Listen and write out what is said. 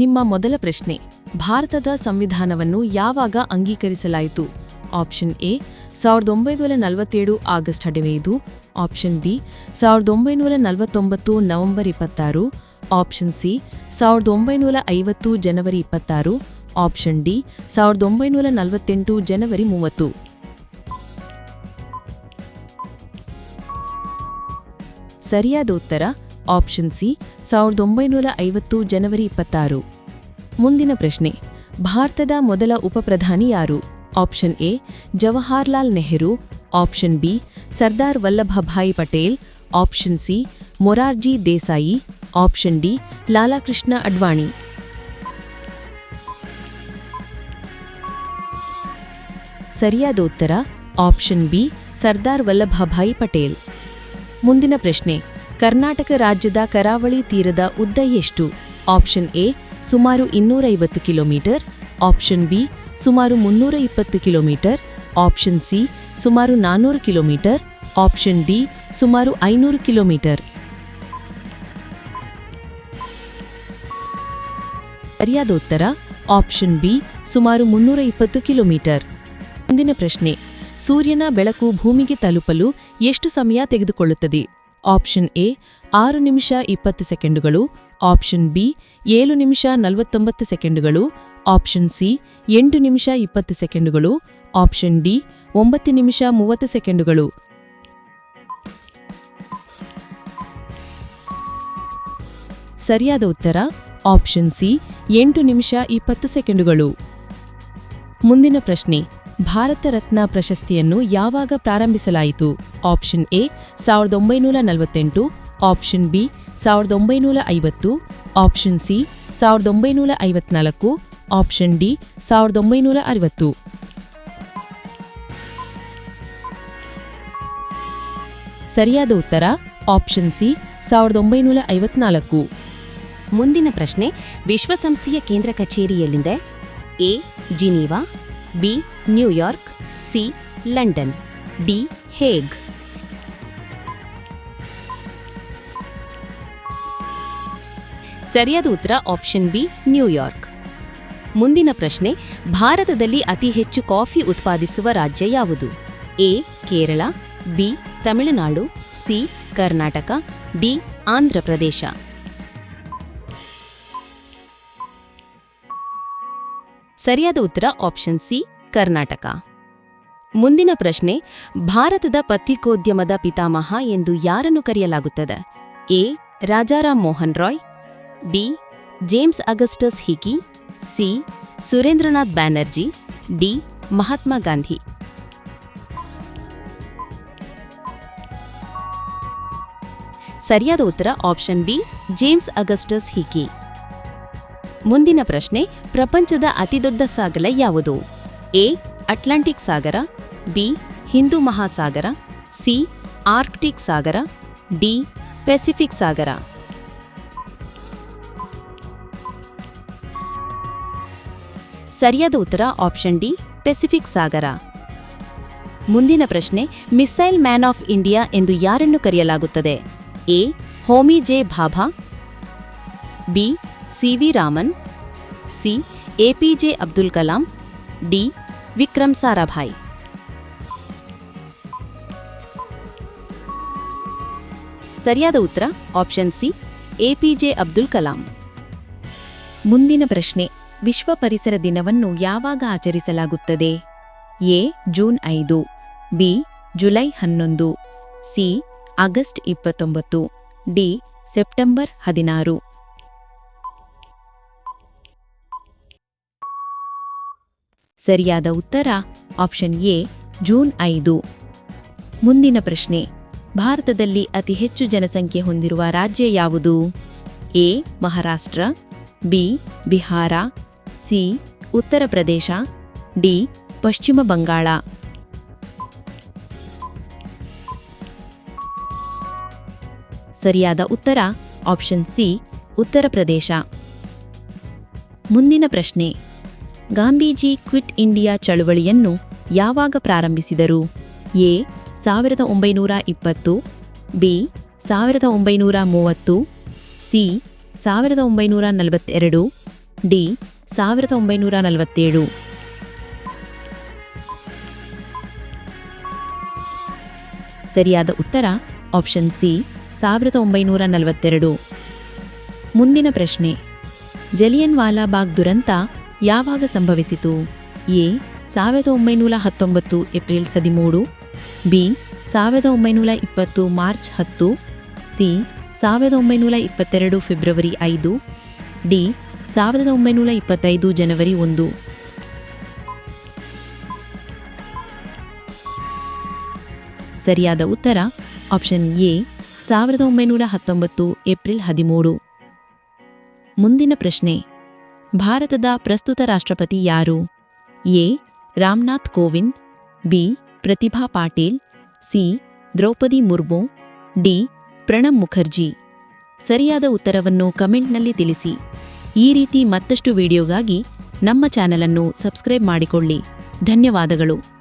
ನಿಮ್ಮ ಮೊದಲ ಪ್ರಶ್ನೆ. ಭಾರತದ ಸಂವಿಧಾನವನ್ನು ಯಾವಾಗ ಅಂಗೀಕರಿಸಲಾಯಿತು? ಆಪ್ಷನ್ ಎ, ಸಾವಿರದ ಒಂಬೈನೂರ ನಲವತ್ತೇಳು ಆಗಸ್ಟ್ ಹದಿನೈದು. ಆಪ್ಷನ್ ಬಿ, ಸಾವಿರದ ಒಂಬೈನೂರ ನಲವತ್ತೊಂಬತ್ತು ನವೆಂಬರ್ ಇಪ್ಪತ್ತಾರು. ಆಪ್ಷನ್ ಸಿ, ಸಾವಿರದ ಒಂಬೈನೂರ ಐವತ್ತು ಜನವರಿ ಇಪ್ಪತ್ತಾರು. ಆಪ್ಷನ್ ಡಿ, ಸಾವಿರದ ಒಂಬೈನೂರ ನಲವತ್ತೆಂಟು ಜನವರಿ ಮೂವತ್ತು. ಸರಿಯಾದ ಉತ್ತರ, ಆಪ್ಷನ್ ಸಿ ಸಾವಿರದ ಒಂಬೈನೂರ ಐವತ್ತು ಜನವರಿ ಇಪ್ಪತ್ತಾರು. ಮುಂದಿನ ಪ್ರಶ್ನೆ, ಭಾರತದ ಮೊದಲ ಉಪಪ್ರಧಾನಿ ಯಾರು? Option A, Jawaharlal Nehru. Option B, Sardar Vallabhbhai Patel. Option C, Morarji Desai. Option D, Lalkrishna Advani. ಸರಿಯಾದ ಉತ್ತರ, ಆಪ್ಷನ್ ಬಿ, ಸರ್ದಾರ್ ವಲ್ಲಭಭಾಯಿ ಪಟೇಲ್. ಮುಂದಿನ ಪ್ರಶ್ನೆ ಕರ್ನಾಟಕ ರಾಜ್ಯದ ಕರಾವಳಿ ತೀರದ ಉದ್ದ ಎಷ್ಟು? ಆಪ್ಷನ್ ಎ, ಸುಮಾರು ಇನ್ನೂರೈವತ್ತು ಕಿಲೋಮೀಟರ್. ಆಪ್ಷನ್ ಬಿ, ಸುಮಾರು ಮುನ್ನೂರ ಇಪ್ಪತ್ತು ಕಿಲೋಮೀಟರ್. ಆಪ್ಷನ್ ಸಿ, ಸುಮಾರು ನಾನ್ನೂರು ಕಿಲೋಮೀಟರ್. ಆಪ್ಷನ್ ಡಿ, ಸುಮಾರು ಐನೂರು ಕಿಲೋಮೀಟರ್. ಸರಿಯಾದ ಉತ್ತರ ಆಪ್ಷನ್ ಬಿ, ಸುಮಾರು ಮುನ್ನೂರ ಇಪ್ಪತ್ತು ಕಿಲೋಮೀಟರ್. ಮುಂದಿನ ಪ್ರಶ್ನೆ, ಸೂರ್ಯನ ಬೆಳಕು ಭೂಮಿಗೆ ತಲುಪಲು ಎಷ್ಟು ಸಮಯ ತೆಗೆದುಕೊಳ್ಳುತ್ತದೆ? ಆಪ್ಷನ್ ಎ, ಆರು ನಿಮಿಷ ಇಪ್ಪತ್ತು ಸೆಕೆಂಡುಗಳು. ಆಪ್ಷನ್ ಬಿ, ಏಳು ನಿಮಿಷ ನಲವತ್ತೊಂಬತ್ತು ಸೆಕೆಂಡುಗಳು. ಆಪ್ಷನ್ ಸಿ, ಎಂಟು ನಿಮಿಷ ಇಪ್ಪತ್ತು ಸೆಕೆಂಡುಗಳು. ಆಪ್ಷನ್ ಡಿ, ಒಂಬತ್ತು ನಿಮಿಷ ಮೂವತ್ತು ಸೆಕೆಂಡುಗಳು. ಸರಿಯಾದ ಉತ್ತರ, ಆಪ್ಷನ್ ಸಿ, ಎಂಟು ನಿಮಿಷ ಇಪ್ಪತ್ತು ಸೆಕೆಂಡುಗಳು. ಮುಂದಿನ ಪ್ರಶ್ನೆ ಭಾರತ ರತ್ನ ಪ್ರಶಸ್ತಿಯನ್ನು ಯಾವಾಗ ಪ್ರಾರಂಭಿಸಲಾಯಿತು? ಆಪ್ಷನ್ ಎ, ಸಾವಿರದ ಒಂಬೈನೂರ ನಲವತ್ತೆಂಟು. ಆಪ್ಷನ್ ಬಿ, ಸಾವಿರದ ಒಂಬೈನೂರ ಐವತ್ತು. ಆಪ್ಷನ್ ಸಿ, ಸಾವಿರದ ಒಂಬೈನೂರ ಐವತ್ನಾಲ್ಕು. ಆಪ್ಷನ್ ಡಿ, ಸಾವಿರದ ಒಂಬೈನೂರ ಅರವತ್ತು. ಸರಿಯಾದ ಉತ್ತರ, ಆಪ್ಷನ್ ಸಿ, ಸಾವಿರದ ಒಂಬೈನೂರ ಐವತ್ನಾಲ್ಕು. ಮುಂದಿನ ಪ್ರಶ್ನೆ, ವಿಶ್ವಸಂಸ್ಥೆಯ ಕೇಂದ್ರ ಕಚೇರಿಯಲ್ಲಿದೆ A, Geneva B New York C London D Hague ಸರಿಯಾದ ಉತ್ತರ ಆಪ್ಷನ್ ಬಿ ನ್ಯೂಯಾರ್ಕ್ ಮುಂದಿನ ಪ್ರಶ್ನೆ, ಭಾರತದಲ್ಲಿ ಅತಿ ಹೆಚ್ಚು ಕಾಫಿ ಉತ್ಪಾದಿಸುವ ರಾಜ್ಯ ಯಾವುದು? A Kerala. B Tamil Nadu. C Karnataka. D Andhra Pradesh ಸರಿಯಾದ ಉತ್ತರ ಆಪ್ಷನ್ ಸಿ ಕರ್ನಾಟಕ. ಮುಂದಿನ ಪ್ರಶ್ನೆ, ಭಾರತದ ಪತ್ರಿಕೋದ್ಯಮದ ಪಿತಾಮಹ ಎಂದು ಯಾರನ್ನು ಕರೆಯಲಾಗುತ್ತದೆ? A, Rajaram Mohan Roy, B, James Augustus Hicky, C, Surendranath Banerjee, D, Mahatma Gandhi. ಸರಿಯಾದ ಉತ್ತರ option B James Augustus Hicky. ಮುಂದಿನ ಪ್ರಶ್ನೆ, ಪ್ರಪಂಚದ ಅತಿದೊಡ್ಡ ಸಾಗರ ಯಾವುದು? ಎ, ಅಟ್ಲಾಂಟಿಕ್ ಸಾಗರ, ಬಿ, ಹಿಂದೂ ಮಹಾಸಾಗರ, ಸಿ, ಆರ್ಕ್ಟಿಕ್ ಸಾಗರ, ಡಿ, ಪೆಸಿಫಿಕ್ ಸಾಗರ. ಸರಿಯಾದ ಉತ್ತರ ಆಪ್ಷನ್ ಡಿ, ಪೆಸಿಫಿಕ್ ಸಾಗರ. ಮುಂದಿನ ಪ್ರಶ್ನೆ, ಮಿಸೈಲ್ ಮ್ಯಾನ್ ಆಫ್ ಇಂಡಿಯಾ ಎಂದು ಯಾರನ್ನು ಕರೆಯಲಾಗುತ್ತದೆ? A, Homi J. Bhabha, B C V Raman, C APJ Abdul Kalam, D Vikram Sarabhai. ಸರಿಯಾದ ಉತ್ತರ, option C APJ Abdul Kalam. ಮುಂದಿನ ಪ್ರಶ್ನೆ, ವಿಶ್ವ ಪರಿಸರ ದಿನವನ್ನು ಯಾವಾಗ ಆಚರಿಸಲಾಗುತ್ತದೆ? ಎ, ಜೂನ್ ಐದು, ಬಿ, ಜುಲೈ ಹನ್ನೊಂದು, ಸಿ, ಆಗಸ್ಟ್ ಇಪ್ಪತ್ತೊಂಬತ್ತು, ಡಿ, ಸೆಪ್ಟೆಂಬರ್ ಹದಿನಾರು. ಸರಿಯಾದ ಉತ್ತರ? ಆಪ್ಷನ್ ಎ, ಜೂನ್ ಐದು. ಮುಂದಿನ ಪ್ರಶ್ನೆ. ಭಾರತದಲ್ಲಿ ಅತಿ ಹೆಚ್ಚು ಜನಸಂಖ್ಯೆ ಹೊಂದಿರುವ ರಾಜ್ಯ ಯಾವುದು? A, Maharashtra, B, Bihar, C, Uttar Pradesh, D, ಪಶ್ಚಿಮ ಬಂಗಾಳ. ಸರಿಯಾದ ಉತ್ತರ? ಆಪ್ಷನ್ ಸಿ, ಉತ್ತರ ಪ್ರದೇಶ. ಮುಂದಿನ ಪ್ರಶ್ನೆ. ಗಾಂಧೀಜಿ ಕ್ವಿಟ್ ಇಂಡಿಯಾ ಚಳುವಳಿಯನ್ನು ಯಾವಾಗ ಪ್ರಾರಂಭಿಸಿದರು? ಎ, ಸಾವಿರದ ಒಂಬೈನೂರ ಇಪ್ಪತ್ತು, ಬಿ, ಸಾವಿರದ ಒಂಬೈನೂರ ಮೂವತ್ತು, ಸಿ, ಸಾವಿರದ ಒಂಬೈನೂರ ನಲವತ್ತೆರಡು, ಡಿ, ಸಾವಿರದ ಒಂಬೈನೂರ ನಲವತ್ತೇಳು. ಸರಿಯಾದ ಉತ್ತರ, ಆಪ್ಷನ್ ಸಿ, ಸಾವಿರದ ಒಂಬೈನೂರ ನಲವತ್ತೆರಡು. ಮುಂದಿನ ಪ್ರಶ್ನೆ. ಜಲಿಯನ್ ವಾಲಾಬಾಗ್ ದುರಂತ ಯಾವಾಗ ಸಂಭವಿಸಿತು? ಎ, ಸಾವಿರದ ಒಂಬೈನೂರ ಹತ್ತೊಂಬತ್ತು ಏಪ್ರಿಲ್ ಹದಿಮೂರು ಬಿ, ಸಾವಿರದ ಒಂಬೈನೂರ ಇಪ್ಪತ್ತು ಮಾರ್ಚ್ ಹತ್ತು, ಸಿ, ಸಾವಿರದ ಒಂಬೈನೂರ ಇಪ್ಪತ್ತೆರಡು ಫೆಬ್ರವರಿ ಐದು, ಡಿ, ಸಾವಿರದ ಒಂಬೈನೂರ ಇಪ್ಪತ್ತೈದು ಜನವರಿ ಒಂದು. ಸರಿಯಾದ ಉತ್ತರ? ಆಪ್ಷನ್ ಎ, ಸಾವಿರದ ಒಂಬೈನೂರ ಹತ್ತೊಂಬತ್ತು ಏಪ್ರಿಲ್ ಹದಿಮೂರು. ಮುಂದಿನ ಪ್ರಶ್ನೆ. ಭಾರತದ ಪ್ರಸ್ತುತ ರಾಷ್ಟ್ರಪತಿ ಯಾರು? A. Ramnath Kovind, B. Pratibha Patil, C. Droupadi Murmu, D. Pranab Mukherjee. ಸರಿಯಾದ ಉತ್ತರವನ್ನು ಕಮೆಂಟ್ನಲ್ಲಿ ತಿಳಿಸಿ. ಈ ರೀತಿ ಮತ್ತಷ್ಟು ವಿಡಿಯೋಗಾಗಿ ನಮ್ಮ ಚಾನಲನ್ನು ಸಬ್ಸ್ಕ್ರೈಬ್ ಮಾಡಿಕೊಳ್ಳಿ. ಧನ್ಯವಾದಗಳು.